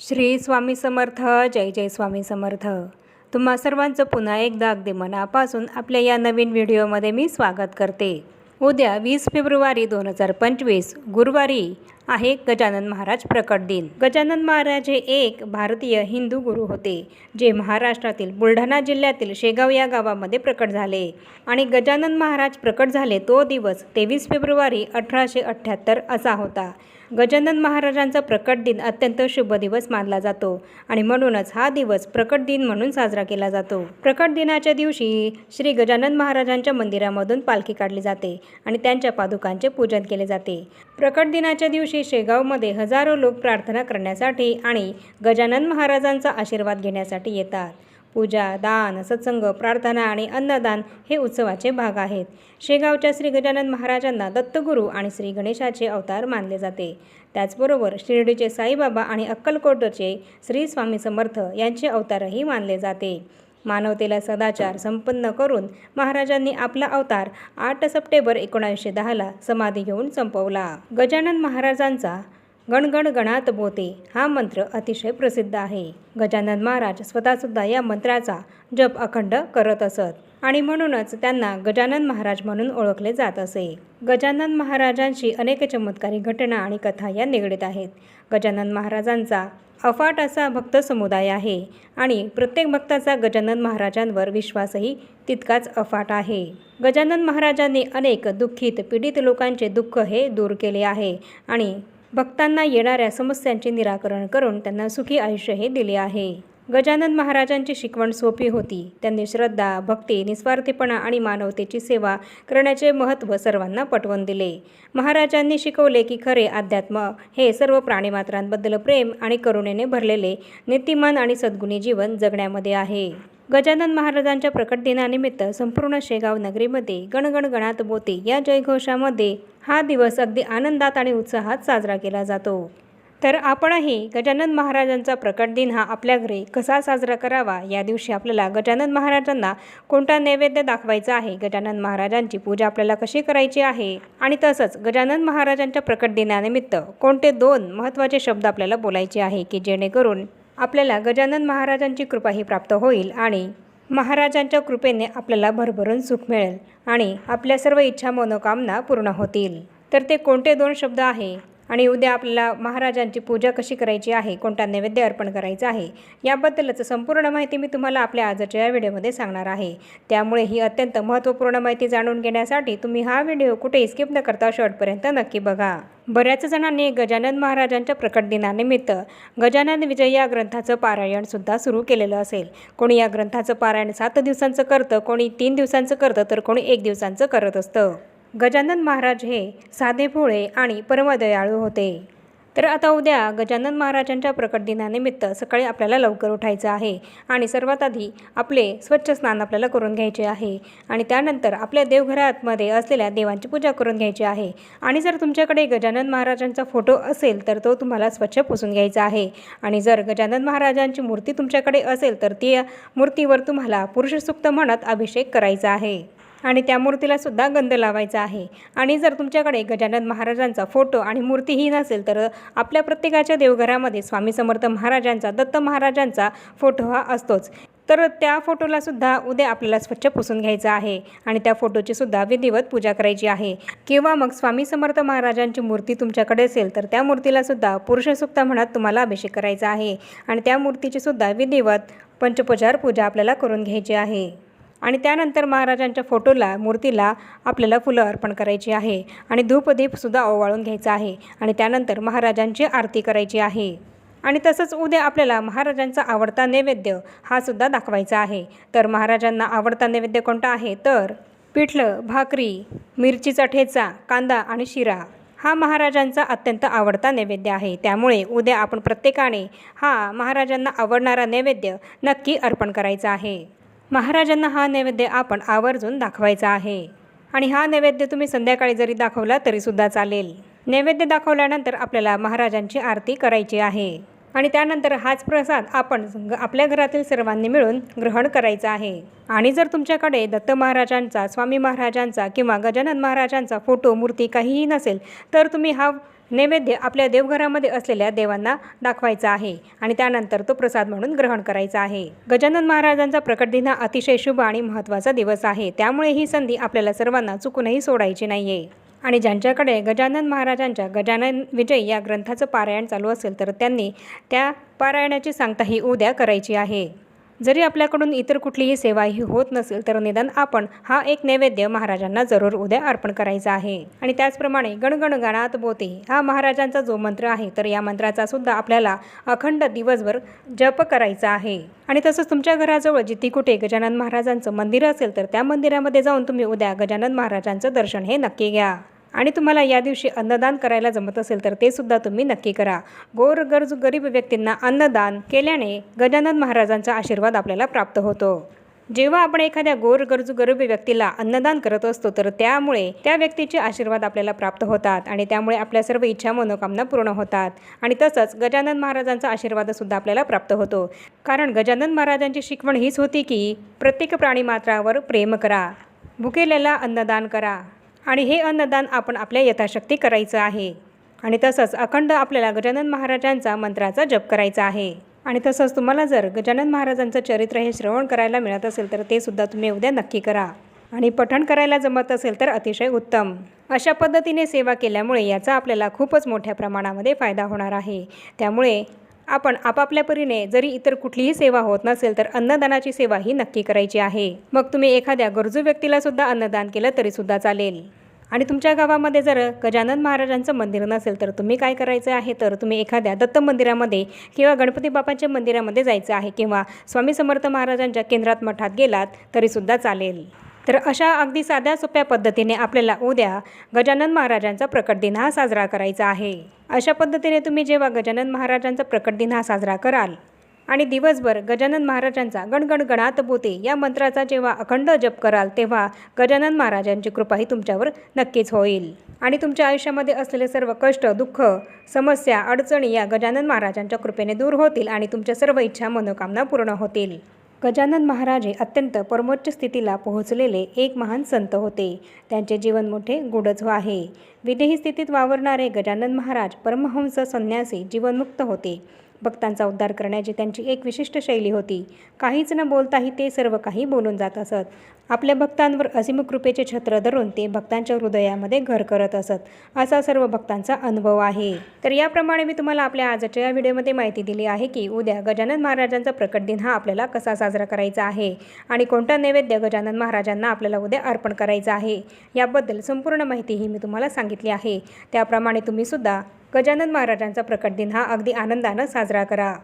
श्री स्वामी समर्थ जय जय स्वामी समर्थ. तुम्हा सर्वांचं पुन्हा एकदा अगदी मनापासून आपल्या या नवीन व्हिडिओमध्ये मी स्वागत करते. उद्या वीस फेब्रुवारी दोन हजार पंचवीस गुरुवारी आहे गजानन महाराज प्रकट दिन. गजानन महाराज हे एक भारतीय हिंदू गुरु होते जे महाराष्ट्रातील बुलढाणा जिल्ह्यातील शेगाव या गावामध्ये प्रकट झाले. आणि गजानन महाराज प्रकट झाले तो दिवस तेवीस फेब्रुवारी अठराशे अठ्ठ्याहत्तर असा होता. गजानन महाराजांचा प्रकट दिन अत्यंत शुभ दिवस मानला जातो आणि म्हणूनच हा दिवस प्रकट दिन म्हणून साजरा केला जातो. प्रकट दिनाच्या दिवशी श्री गजानन महाराजांच्या मंदिरामधून पालखी काढली जाते आणि त्यांच्या पादुकांचे पूजन केले जाते. प्रकट दिनाच्या दिवशी शेगावमध्ये हजारो लोक प्रार्थना करण्यासाठी आणि गजानन महाराजांचा आशीर्वाद घेण्यासाठी येतात. पूजा दान सत्संग प्रार्थना आणि अन्नदान हे उत्सवाचे भाग आहेत. शेगावच्या श्री गजानन महाराजांना दत्तगुरू आणि श्री गणेशाचे अवतार मानले जाते. त्याचबरोबर शिर्डीचे साईबाबा आणि अक्कलकोटचे श्री स्वामी समर्थ यांचे अवतारही मानले जाते. मानवतेला सदाचार संपन्न करून महाराजांनी आपला अवतार आठ सप्टेंबर एकोणावीसशे दहाला समाधी घेऊन संपवला. गजानन महाराजांचा गणगण गणात बोते. हा मंत्र अतिशय प्रसिद्ध आहे. गजानन महाराज स्वतःसुद्धा या मंत्राचा जप अखंड करत असत आणि म्हणूनच त्यांना गजानन महाराज म्हणून ओळखले जात असे. गजानन महाराजांशी अनेक चमत्कारी घटना आणि कथा या निगडीत आहेत. गजानन महाराजांचा अफाट असा भक्त समुदाय आहे आणि प्रत्येक भक्ताचा गजानन महाराजांवर विश्वासही तितकाच अफाट आहे. गजानन महाराजांनी अनेक दुःखित पीडित लोकांचे दुःख हे दूर केले आहे आणि भक्तांना येणाऱ्या समस्यांचे निराकरण करून त्यांना सुखी आयुष्य हे दिले आहे. गजानन महाराजांची शिकवण सोपी होती. त्यांनी श्रद्धा भक्ती निस्वार्थीपणा आणि मानवतेची सेवा करण्याचे महत्त्व सर्वांना पटवून दिले. महाराजांनी शिकवले की खरे अध्यात्म हे सर्व प्राणीमात्रांबद्दल प्रेम आणि करुणेने भरलेले नीतिमान आणि सद्गुणी जीवन जगण्यामध्ये आहे. गजानन महाराजांच्या प्रकट दिनानिमित्त संपूर्ण शेगाव नगरीमध्ये गणगण गणात बोते या जयघोषामध्ये हा दिवस अगदी आनंदात आणि उत्साहात साजरा केला जातो. तर आपणही गजानन महाराजांचा प्रकट दिन हा आपल्या घरी कसा साजरा करावा या दिवशी आपल्याला गजानन महाराजांना कोणता नैवेद्य दाखवायचा आहे? गजानन महाराजांची पूजा आपल्याला कशी करायची आहे? आणि तसंच गजानन महाराजांच्या प्रकट दिनानिमित्त कोणते दोन महत्त्वाचे शब्द आपल्याला बोलायचे आहे की जेणेकरून आपल्याला गजानन महाराजांची कृपाही प्राप्त होईल आणि महाराजांच्या कृपेने आपल्याला भरभरून सुख मिळेल आणि आपल्या सर्व इच्छा मनोकामना पूर्ण होतील. तर ते कोणते दोन शब्द आहे? आणि उद्या आपल्याला महाराजांची पूजा कशी करायची आहे कोणता नैवेद्य अर्पण करायचं आहे याबद्दलच संपूर्ण माहिती मी तुम्हाला आपल्या आजच्या या व्हिडिओमध्ये सांगणार आहे. त्यामुळे ही अत्यंत महत्त्वपूर्ण माहिती जाणून घेण्यासाठी तुम्ही हा व्हिडिओ कुठेही स्किप न करता शेवटपर्यंत नक्की बघा. बऱ्याच जणांनी गजानन महाराजांच्या प्रकट दिनानिमित्त गजानन विजय या ग्रंथाचं पारायणसुद्धा सुरू केलेलं असेल. कोणी या ग्रंथाचं पारायण सात दिवसांचं करतं कोणी तीन दिवसांचं करतं तर कोणी एक दिवसांचं करत असतं. गजानन महाराज हे साधे भोळे आणि परमदयाळू होते. तर आता उद्या गजानन महाराजांच्या प्रकट दिनानिमित्त सकाळी आपल्याला लवकर उठायचं आहे आणि सर्वात आधी आपले स्वच्छ स्नान आपल्याला करून घ्यायचे आहे आणि त्यानंतर आपल्या देवघरातमध्ये असलेल्या देवांची पूजा करून घ्यायची आहे. आणि जर तुमच्याकडे गजानन महाराजांचा फोटो असेल तर तो तुम्हाला स्वच्छ पुसून घ्यायचा आहे. आणि जर गजानन महाराजांची मूर्ती तुमच्याकडे असेल तर ती मूर्तीवर तुम्हाला पुरुषसुक्त म्हणत अभिषेक करायचा आहे. आणि त्या मूर्तीला सुद्धा गंध लावायचा आहे. आणि जर तुमच्याकडे गजानन महाराजांचा फोटो आणि मूर्तीही नसेल तर आपल्या प्रत्येकाच्या देवघरामध्ये स्वामी समर्थ महाराजांचा दत्त महाराजांचा फोटो हा असतोच. तर त्या फोटोलासुद्धा उद्या आपल्याला स्वच्छ पुसून घ्यायचं आहे आणि त्या फोटोची सुद्धा विधिवत पूजा करायची आहे. किंवा मग स्वामी समर्थ महाराजांची मूर्ती तुमच्याकडे असेल तर त्या मूर्तीलासुद्धा पुरुषसुक्त म्हणत तुम्हाला अभिषेक करायचा आहे. आणि त्या मूर्तीची सुद्धा विधिवत पंचोपचार पूजा आपल्याला करून घ्यायची आहे. आणि त्यानंतर महाराजांच्या फोटोला मूर्तीला आपल्याला फुलं अर्पण करायची आहे आणि धूपदीपसुद्धा ओवाळून घ्यायचा आहे आणि त्यानंतर महाराजांची आरती करायची आहे. आणि तसंच उद्या आपल्याला महाराजांचा आवडता नैवेद्य हा सुद्धा दाखवायचा आहे. तर महाराजांना आवडता नैवेद्य कोणता आहे? तर पिठलं भाकरी मिरचीचा ठेचा कांदा आणि शिरा हा महाराजांचा अत्यंत आवडता नैवेद्य आहे. त्यामुळे उद्या आपण प्रत्येकाने हा महाराजांना आवडणारा नैवेद्य नक्की अर्पण करायचा आहे. महाराजांना हा नैवेद्य आपण आवर्जून दाखवायचा आहे. आणि हा नैवेद्य तुम्ही संध्याकाळी जरी दाखवला तरीसुद्धा चालेल. नैवेद्य दाखवल्यानंतर आपल्याला महाराजांची आरती करायची आहे. आणि त्यानंतर हाच प्रसाद आपण ग- आपल्या घरातील सर्वांनी मिळून ग्रहण करायचा आहे. आणि जर तुमच्याकडे दत्त महाराजांचा स्वामी महाराजांचा किंवा गजानन महाराजांचा फोटो मूर्ती काहीही नसेल तर तुम्ही हा नैवेद्य आपल्या देवघरामध्ये असलेल्या देवांना दाखवायचा आहे आणि त्यानंतर तो प्रसाद म्हणून ग्रहण करायचा आहे. गजानन महाराजांचा प्रकट दिन हा अतिशय शुभ आणि महत्त्वाचा दिवस आहे. त्यामुळे ही संधी आपल्याला सर्वांना चुकूनही सोडायची नाहीये. आणि ज्यांच्याकडे गजानन महाराजांच्या गजानन विजय या ग्रंथाचं पारायण चालू असेल तर त्यांनी त्या पारायणाची सांगता ही उद्या करायची आहे. जरी आपल्याकडून इतर कुठलीही सेवाही होत नसेल तर निदान आपण हा एक नैवेद्य महाराजांना जरूर उद्या अर्पण करायचा आहे. आणि त्याचप्रमाणे गणगण गणात बोते हा महाराजांचा जो मंत्र आहे तर या मंत्राचा सुद्धा आपल्याला अखंड दिवसभर जप करायचा आहे. आणि तसंच तुमच्या घराजवळ जिथे कुठे गजानन महाराजांचं मंदिर असेल तर त्या मंदिरामध्ये जाऊन तुम्ही उद्या गजानन महाराजांचं दर्शन हे नक्की घ्या. आणि तुम्हाला या दिवशी अन्नदान करायला जमत असेल तर ते सुद्धा तुम्ही नक्की करा. गोर गरजू गरीब व्यक्तींना अन्नदान केल्याने गजानन महाराजांचा आशीर्वाद आपल्याला प्राप्त होतो. जेव्हा आपण एखाद्या गोर गरजू गरीब व्यक्तीला अन्नदान करत असतो तर त्यामुळे त्या व्यक्तीचे आशीर्वाद आपल्याला प्राप्त होतात आणि त्यामुळे आपल्या सर्व इच्छा मनोकामना पूर्ण होतात. आणि तसंच गजानन महाराजांचा आशीर्वादसुद्धा आपल्याला प्राप्त होतो. कारण गजानन महाराजांची शिकवण हीच होती की प्रत्येक प्राणीमात्रावर प्रेम करा. भुकेलेला अन्नदान करा. आणि हे अन्नदान आपण आपल्या यथाशक्ती करायचं आहे. आणि तसंच अखंड आपल्याला गजानन महाराजांचा मंत्राचा जप करायचा आहे. आणि तसंच तुम्हाला जर गजानन महाराजांचं चरित्र हे श्रवण करायला मिळत असेल तर ते सुद्धा तुम्ही उद्या नक्की करा. आणि पठण करायला जमत असेल तर अतिशय उत्तम. अशा पद्धतीने सेवा केल्यामुळे याचा आपल्याला खूपच मोठ्या प्रमाणामध्ये फायदा होणार आहे. त्यामुळे आपण आपापल्या परीने जरी इतर कुठलीही सेवा होत नसेल तर अन्नदानाची सेवा ही नक्की करायची आहे. मग तुम्ही एखाद्या गरजू व्यक्तीला सुद्धा अन्नदान केलं तरी सुद्धा चालेल. आणि तुमच्या गावामध्ये जर गजानन महाराजांचं मंदिर नसेल तर तुम्ही काय करायचं आहे? तर तुम्ही एखाद्या दत्त मंदिरामध्ये किंवा गणपती बाबांच्या मंदिरामध्ये जायचं आहे किंवा स्वामी समर्थ महाराजांच्या केंद्रात मठात गेलात तरीसुद्धा चालेल. तर अशा अगदी साध्या सोप्या पद्धतीने आपल्याला उद्या गजानन महाराजांचा प्रकट दिन हा साजरा करायचा आहे. अशा पद्धतीने तुम्ही जेव्हा गजानन महाराजांचा प्रकट दिन हा साजरा कराल आणि दिवसभर गजानन महाराजांचा गणगण गणात बोते या मंत्राचा जेव्हा अखंड जप कराल तेव्हा गजानन महाराजांची कृपा ही तुमच्यावर नक्कीच होईल. आणि तुमच्या आयुष्यामध्ये असलेले सर्व कष्ट दुःख समस्या अडचणी या गजानन महाराजांच्या कृपेने दूर होतील आणि तुमच्या सर्व इच्छा मनोकामना पूर्ण होतील. गजानन महाराज हे अत्यंत परमोच्च स्थितीला पोहोचलेले एक महान संत होते. त्यांचे जीवन मोठे गुढच आहे. विदेही स्थितीत वावरणारे गजानन महाराज परमहंस संन्यासी जीवनमुक्त होते. भक्तांचा उद्धार करण्याची त्यांची एक विशिष्ट शैली होती. काहीच न बोलताही ते सर्व काही बोलून जात असत. आपल्या भक्तांवर असीम कृपेचे छत्र धरून ते भक्तांच्या हृदयामध्ये घर करत असत. असा सर्व भक्तांचा अनुभव आहे. तर याप्रमाणे मी तुम्हाला आपल्या आजच्या या व्हिडिओमध्ये माहिती दिली आहे की उद्या गजानन महाराजांचा प्रकट दिन हा आपल्याला कसा साजरा करायचा आहे आणि कोणता नैवेद्य गजानन महाराजांना आपल्याला उद्या अर्पण करायचा आहे याबद्दल संपूर्ण माहिती ही मी तुम्हाला सांगितली आहे. त्याप्रमाणे तुम्हीसुद्धा गजानन महाराजांचा प्रकट दिन. हा अगदी आनंदानं साजरा करा.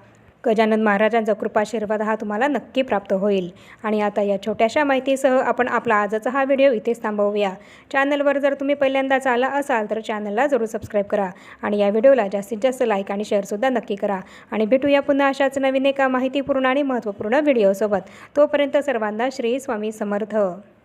गजानन महाराजांचा कृपाशीर्वाद हा तुम्हाला नक्की प्राप्त होईल. आणि आता या छोट्याशा माहितीसह आपण आपला आजचा हा व्हिडिओ इथेच थांबवूया. चॅनलवर जर तुम्ही पहिल्यांदाच आला असाल तर चॅनलला जरूर सबस्क्राईब करा आणि या व्हिडिओला जास्तीत जास्त लाईक आणि शेअरसुद्धा नक्की करा. आणि भेटूया पुन्हा अशाच नवीन एका माहितीपूर्ण आणि महत्त्वपूर्ण व्हिडिओसोबत. तोपर्यंत सर्वांना श्री स्वामी समर्थ.